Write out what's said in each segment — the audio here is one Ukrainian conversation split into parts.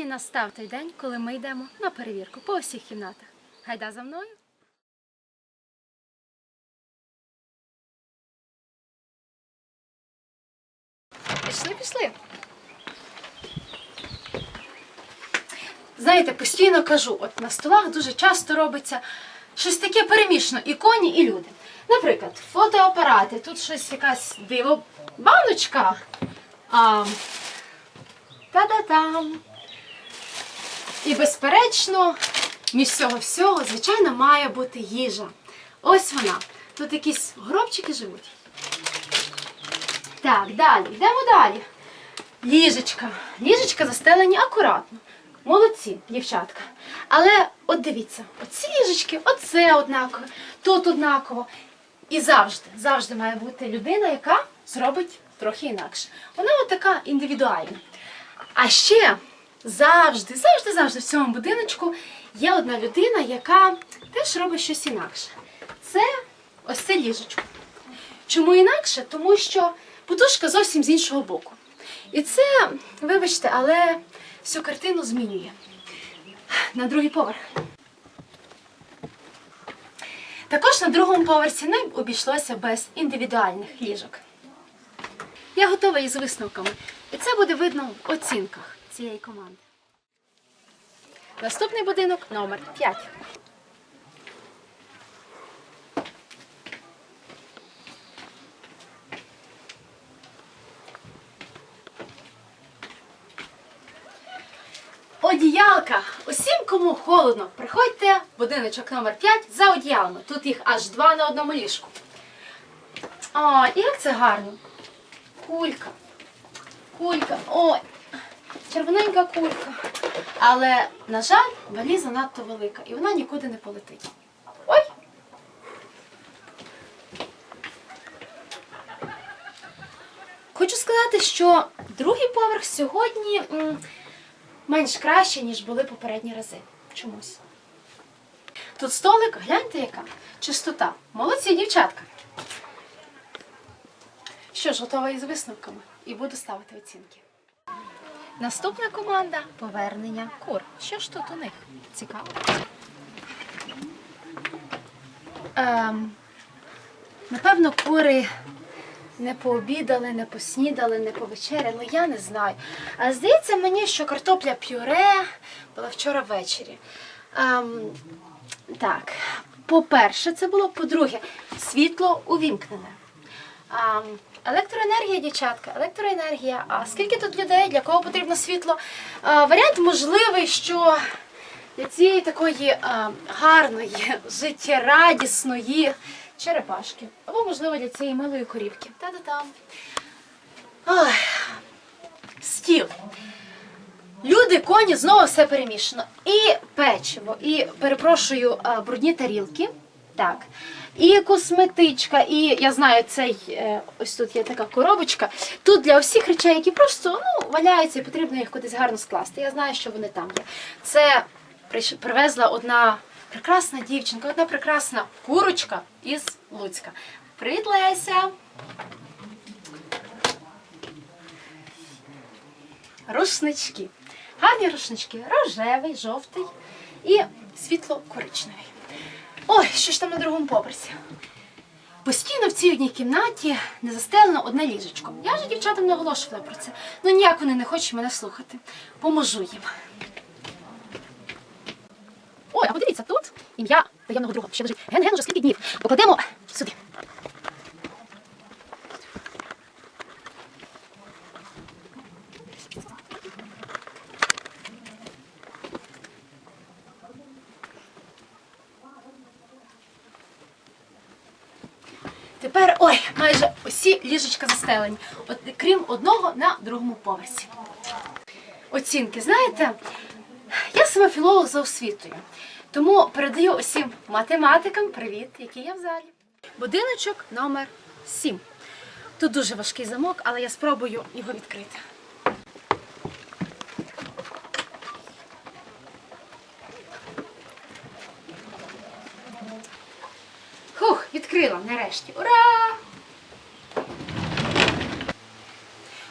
Сьогодні настав той день, коли ми йдемо на перевірку по усіх кімнатах. Гайда за мною. Пішли, пішли. Знаєте, постійно кажу, от на столах дуже часто робиться щось таке перемішано, і коні, і люди. Наприклад, фотоапарати, тут щось якась диво баночка. А, та-да-там. І безперечно, між цього всього, звичайно, має бути їжа. Ось вона. Тут якісь гробчики живуть. Так, далі, йдемо далі. Ліжечка. Ліжечка застелені акуратно. Молодці, дівчатка. Але от дивіться, оці ліжечки, оце однаково, тут однаково. І завжди, завжди має бути людина, яка зробить трохи інакше. Вона от така індивідуальна. А ще завжди, завжди, завжди в цьому будиночку є одна людина, яка теж робить щось інакше. Це ось це ліжечко. Чому інакше? Тому що подушка зовсім з іншого боку. І це, вибачте, але всю картину змінює. На другий поверх. Також на другому поверсі не обійшлося без індивідуальних ліжок. Я готова із висновками, і це буде видно в оцінках цієї команди. Наступний будинок номер 5. Одіялка. Усім, кому холодно, приходьте в будиночок номер 5 за одіялами. Тут їх аж два на одному ліжку. А, як це гарно. Кулька. Кулька. Ой, червоненька кулька. Але, на жаль, валіза надто велика і вона нікуди не полетить. Ой! Хочу сказати, що другий поверх сьогодні менш краще, ніж були попередні рази. Чомусь. Тут столик, гляньте яка. Чистота. Молодці, дівчатка. Що ж, готова із висновками і буду ставити оцінки. Наступна команда повернення кур. Що ж тут у них? Цікаво. Ем, напевно, кури не пообідали, не поснідали, не повечеряли, я не знаю. А здається мені, що картопля пюре була вчора ввечері. Ем, так, по-перше, це було, по-друге, світло увімкнене. А, електроенергія, дівчатка, електроенергія. А скільки тут людей, для кого потрібно світло? А, варіант можливий, що для цієї такої а, гарної, життєрадісної черепашки. Або, можливо, для цієї милої корівки. Та-та-там. Ой, стіл. Люди, коні, знову все перемішано. І печиво, і перепрошую, брудні тарілки. Так. І косметичка, і я знаю, цей е, ось тут є така коробочка. Тут для всіх речей, які просто ну, валяються і потрібно їх кудись гарно скласти. Я знаю, що вони там є. Це привезла одна прекрасна дівчинка, одна прекрасна курочка із Луцька. Привіт, Леся! Рушнички. Гарні рушнички. Рожевий, жовтий і світло-коричневий. Ой, що ж там на другому поверсі? Постійно в цій одній кімнаті не застелено одне ліжечко. Я ж дівчатам наголошувала про це. Ну ніяк вони не хочуть мене слухати. Поможу їм. Ой, а подивіться, тут ім'я таємного друга. Ще лежить. Ген ген уже скільки днів. Покладемо сюди. Тепер ой, майже усі ліжечка застелені, от, крім одного на другому поверсі. Оцінки, знаєте, я сама філолог за освітою, тому передаю усім математикам привіт, які є в залі. Будиночок номер 7. Тут дуже важкий замок, але я спробую його відкрити. Нарешті. Ура!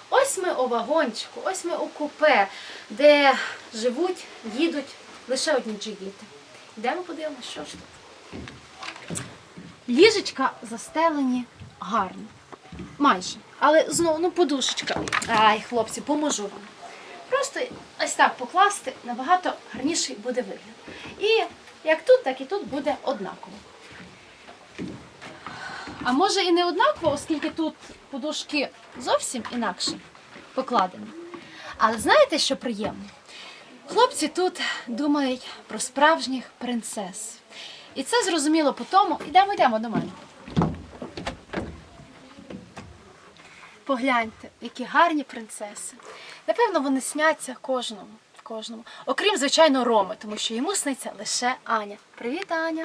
Ось ми у вагончику, ось ми у купе, де живуть, їдуть лише одні джигіти. Йдемо подивимося, що ж тут. Ліжечка застелені гарно. Майже. Але знову, ну, подушечка. Ай, хлопці, поможу вам. Просто ось так покласти набагато гарніший буде вигляд. І як тут, так і тут буде однаково. А може і не однаково, оскільки тут подушки зовсім інакше покладені. Але знаєте, що приємно? Хлопці тут думають про справжніх принцес. І це зрозуміло по тому, йдемо, йдемо до мене. Погляньте, які гарні принцеси. Напевно, вони сняться кожному. кожному. Окрім, звичайно, Роми, тому що йому сниться лише Аня. Привіт, Аня!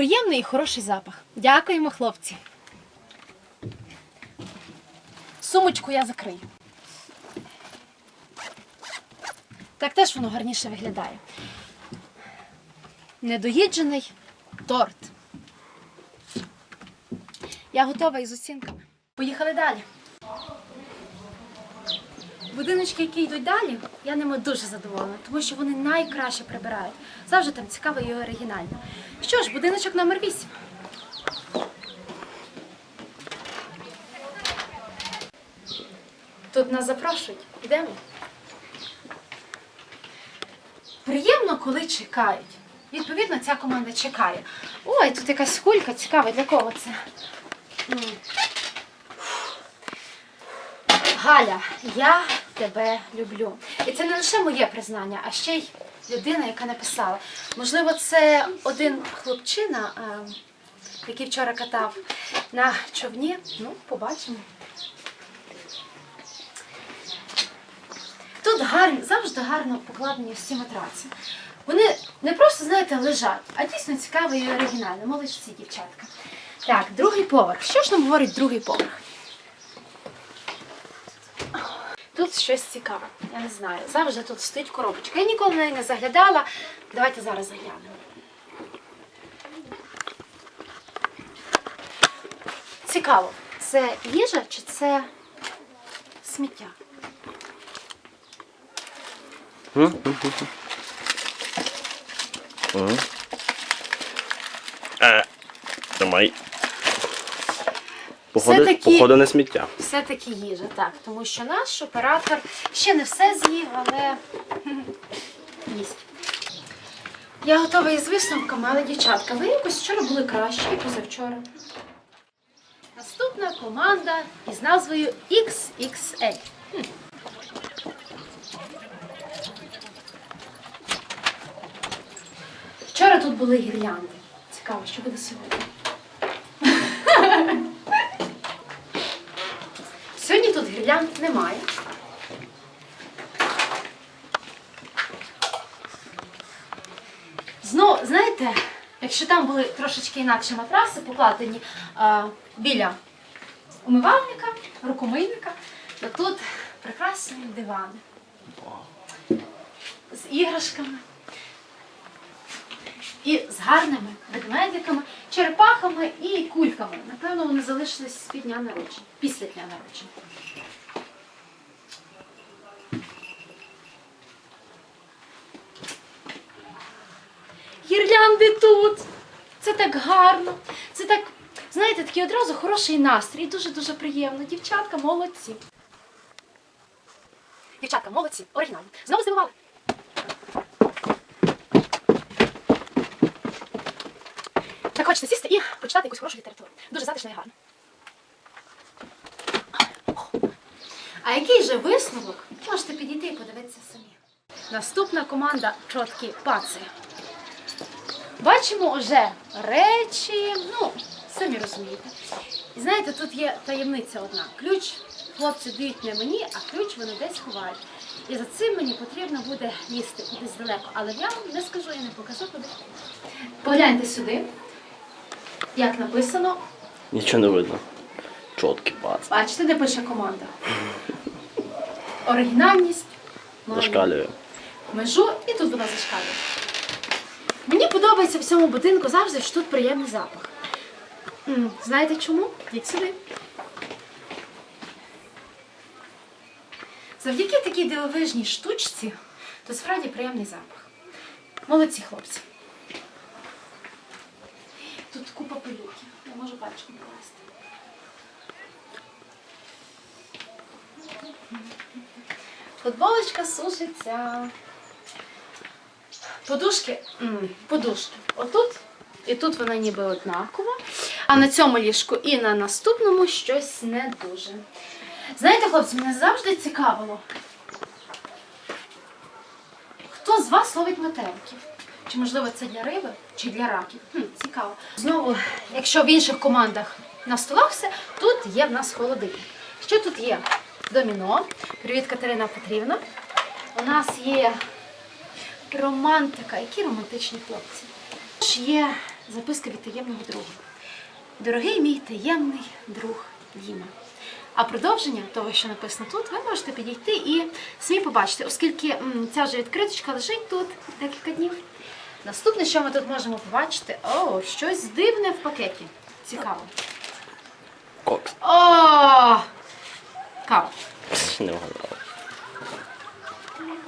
Приємний і хороший запах. Дякуємо, хлопці. Сумочку я закрию. Так теж воно гарніше виглядає. Недоїджений торт. Я готова із оцінками. Поїхали далі. Будиночки, які йдуть далі, я ними дуже задоволена, тому що вони найкраще прибирають. Завжди там цікаво і оригінально. Що ж, будиночок номер 8. Тут нас запрошують. Йдемо. Приємно, коли чекають. Відповідно, ця команда чекає. Ой, тут якась кулька цікава, для кого це? Галя, я тебе люблю. І це не лише моє признання, а ще й людина, яка написала. Можливо, це один хлопчина, е, який вчора катав на човні. Ну, побачимо. Тут гарні, завжди гарно покладені всі матраці. Вони не просто, знаєте, лежать, а дійсно цікаво і оригінально. Молодці, дівчатка. Так, другий поверх. Що ж нам говорить другий поверх? Тут щось цікаве, я не знаю. Завжди тут стоїть коробочка. Я ніколи на неї не заглядала. Давайте зараз заглянемо. Цікаво, це їжа чи це сміття? Е, Тримай. Походи, Все-таки- походи на сміття. Все-таки їжа, так. Тому що наш оператор ще не все з'їв, але їсть. Я готова із висновками, але дівчатка, ви якось вчора були краще і позавчора. Наступна команда із назвою XXL. Хм. Вчора тут були гірлянди. Цікаво, що буде сьогодні. Гірлянд немає. Знову, знаєте, якщо там були трошечки інакші матраси, покладені а, біля умивальника, рукомийника, то тут прекрасні дивани з іграшками і з гарними ведмедиками, черепахами і кульками. Напевно, вони залишились з під дня народження, після дня народження. Гірлянди тут. Це так гарно. Це так, знаєте, такий одразу хороший настрій. Дуже-дуже приємно. Дівчатка молодці. Дівчатка, молодці, оригінально. Знову здивували. Хочете сісти і почитати якусь хорошу літературу. Дуже затишно і гарно. А який же висновок? Можете підійти і подивитися самі. Наступна команда чоткі паци. Бачимо вже речі, ну, самі розумієте. І знаєте, тут є таємниця одна. Ключ хлопці дають не мені, а ключ вони десь ховають. І за цим мені потрібно буде їсти кудись далеко. Але я вам не скажу, я не покажу куди. Погляньте сюди, як написано. Нічого не видно. Чоткий пац. Бачите, де пише команда? Оригінальність Зашкалює. межу і тут вона зашкалює. Мені подобається в цьому будинку завжди, що тут приємний запах. М, Знаєте чому? Йдіть сюди. Завдяки такій дивовижній штучці, то справді приємний запах. Молодці хлопці. Тут купа пилюки. Я можу пальчиком провести. Футболочка сушиться. Подушки, подушки. Отут і тут вона ніби однакова. А на цьому ліжку і на наступному щось не дуже. Знаєте, хлопці, мене завжди цікавило. Хто з вас ловить метеликів? Чи можливо це для риби, чи для раків? Хм, цікаво. Знову, якщо в інших командах на столах все, тут є в нас холодильник. Що тут є? Доміно. Привіт, Катерина Петрівна. У нас є романтика. Які романтичні хлопці. Також є записка від таємного друга. Дорогий мій таємний друг Діма. А продовження того, що написано тут, ви можете підійти і самі побачити, оскільки ця вже відкриточка лежить тут декілька днів. Наступне, що ми тут можемо побачити, о, щось дивне в пакеті. Цікаво. Кокс. О! Кава. Не вгадала.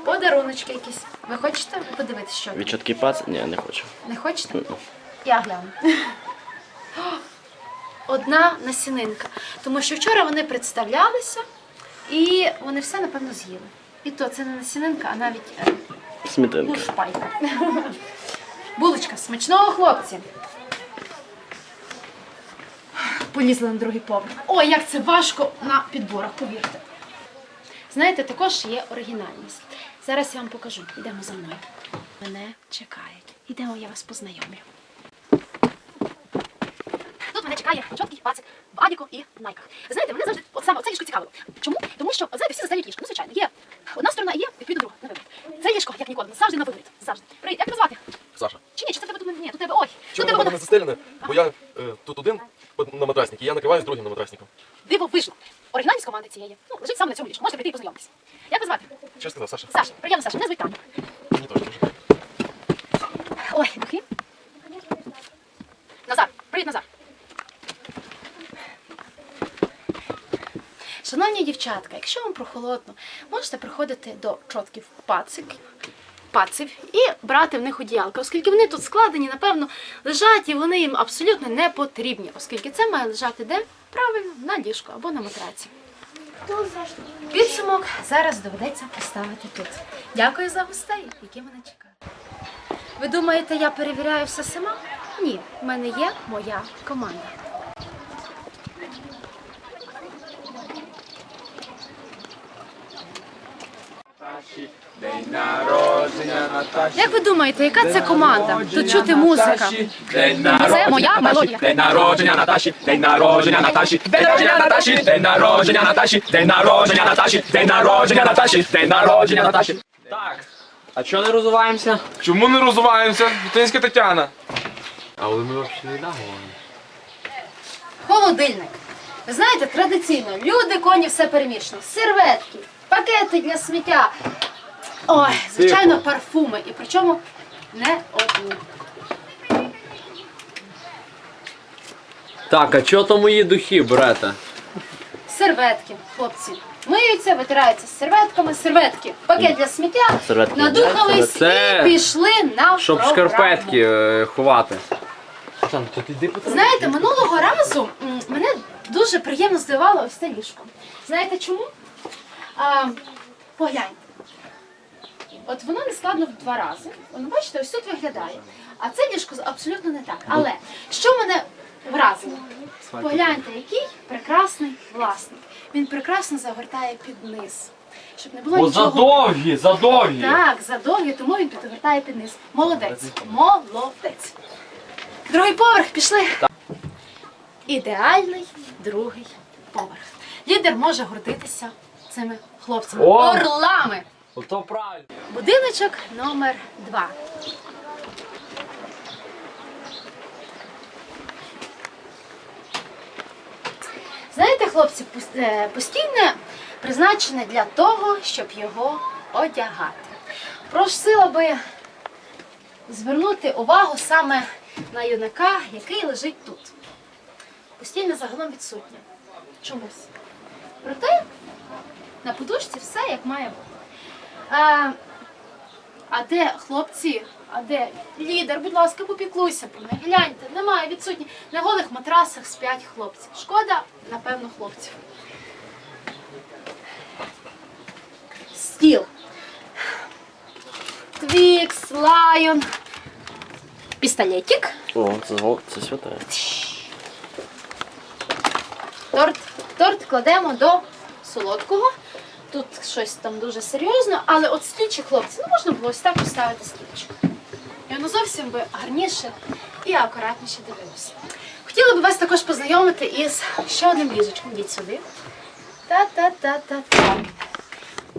Подаруночки якісь. Ви хочете подивитися, що? там? Відчоткий пац? Ні, не хочу. Не хочете? Мгм. Я гляну. Одна насінинка. Тому що вчора вони представлялися і вони все, напевно, з'їли. І то це не насінинка, а навіть е, Смітинка. гушпайка. Булочка, смачного хлопці. Полізли на другий поверх. Ой, як це важко на підборах, повірте. Знаєте, також є оригінальність. Зараз я вам покажу. Йдемо за мною. Мене чекають. Ідемо, я вас познайомлю. Тут мене чекає чоткий пацик в Адіку і в Найках. Знаєте, мене завжди от саме оце ліжко цікавило. Чому? Тому що, знаєте, всі застають ліжко. Ну, звичайно, є одна сторона є, відповідно, друга. На вигляд. Це ліжко, як ніколи, завжди на вигляд. Завжди. Привіт, як тебе звати? Саша, Чи ні, чи це тебе тут? Ні, тут тебе ой. Тут чому тебе воно воно не застелене? Бо я е, тут один на матраснику, і я накриваю з другим на матраснику. дивовижно. Оригінальність команди цієї. Ну, лежить саме на цьому ліжку. Можете прийти і познайомитися. Як ви звати? Що сказав, Саша? Саша, приємно, Саша, мене звуть Таня. Мені теж дуже. Ой, духи. Назар, привіт, Назар. Шановні дівчатка, якщо вам прохолодно, можете приходити до чотків пацик, паців і брати в них одіялка, оскільки вони тут складені, напевно, лежать і вони їм абсолютно не потрібні, оскільки це має лежати де? Правильно, на ліжку або на матраці. Підсумок зараз доведеться поставити тут. Дякую за гостей, які мене чекають. Ви думаєте, я перевіряю все сама? Ні, в мене є моя команда. Як ви думаєте, яка це команда? Тут чути музика. Це моя мелодія. День народження Наташі, день народження Наташі, день народження Наташі, день народження Наташі, день народження Наташі, день народження Наташі, день народження Наташі. Так. А чого не розвиваємося? Чому не розвиваємося? Вітинська Тетяна. Але ми взагалі не йдемо. Холодильник. Ви знаєте, традиційно люди, коні, все перемішано. Серветки, пакети для сміття. Ой, звичайно, парфуми. І причому не одні. Так, а чого то мої духи берете? Серветки, хлопці. Миються, витираються з серветками, серветки, пакет для сміття, Серветки. надухались Це і пішли на Щоб програму. шкарпетки е, ховати. Знаєте, минулого разу м, мене дуже приємно здивувало ось це ліжко. Знаєте чому? А, погляньте. От воно не складно в два рази. Воно, бачите, ось тут виглядає. А це ліжко абсолютно не так. Але що мене вразило? Погляньте, який прекрасний власник. Він прекрасно загортає під низ. Щоб не було Бо нічого. задовгі, задовгі. Так, задовгі, тому він підгортає під низ. Молодець. Молодець. Другий поверх пішли. Ідеальний другий поверх. Лідер може гордитися цими хлопцями. О! Орлами. Ото правильно. Будиночок номер два. Знаєте, хлопці, е, постійне призначене для того, щоб його одягати. Просила би звернути увагу саме на юнака, який лежить тут. Постійно загалом відсутня. Чомусь. Проте на подушці все як має бути. А, а де хлопці? А де лідер? Будь ласка, попіклуйся про мене. Гляньте, немає відсутні. На голих матрасах спять хлопці. Шкода, напевно, хлопців. Стіл. Твікс, лайон. Пістолетик. О, це, це святе. Торт, торт кладемо до солодкого. Тут щось там дуже серйозно, але от стільчик, хлопці, ну можна було ось так поставити стільчик. І воно зовсім би гарніше і акуратніше дивилося. Хотіла би вас також познайомити із ще одним ліжечком. Йдіть сюди. Та-та-та-та-та.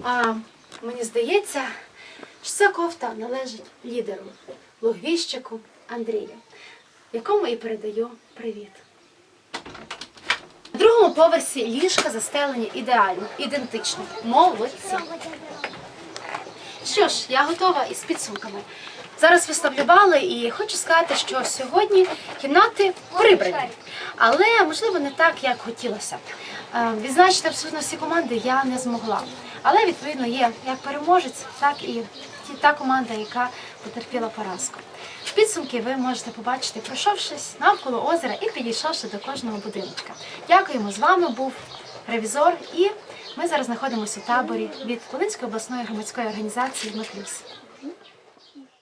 А, мені здається, що ця кофта належить лідеру, логвіщику Андрію, якому і передаю привіт. Другому поверсі ліжка застелені ідеально, ідентично. Молодці. Що ж, я готова із підсумками. Зараз виставлю бали і хочу сказати, що сьогодні кімнати прибрані. Але можливо не так, як хотілося. Е, Відзначити абсолютно всі команди я не змогла. Але відповідно є як переможець, так і та команда, яка потерпіла поразку. Підсумки ви можете побачити, пройшовшись навколо озера і підійшовши до кожного будиночка. Дякуємо. З вами був ревізор, і ми зараз знаходимося у таборі від Волинської обласної громадської організації «Ми плюс».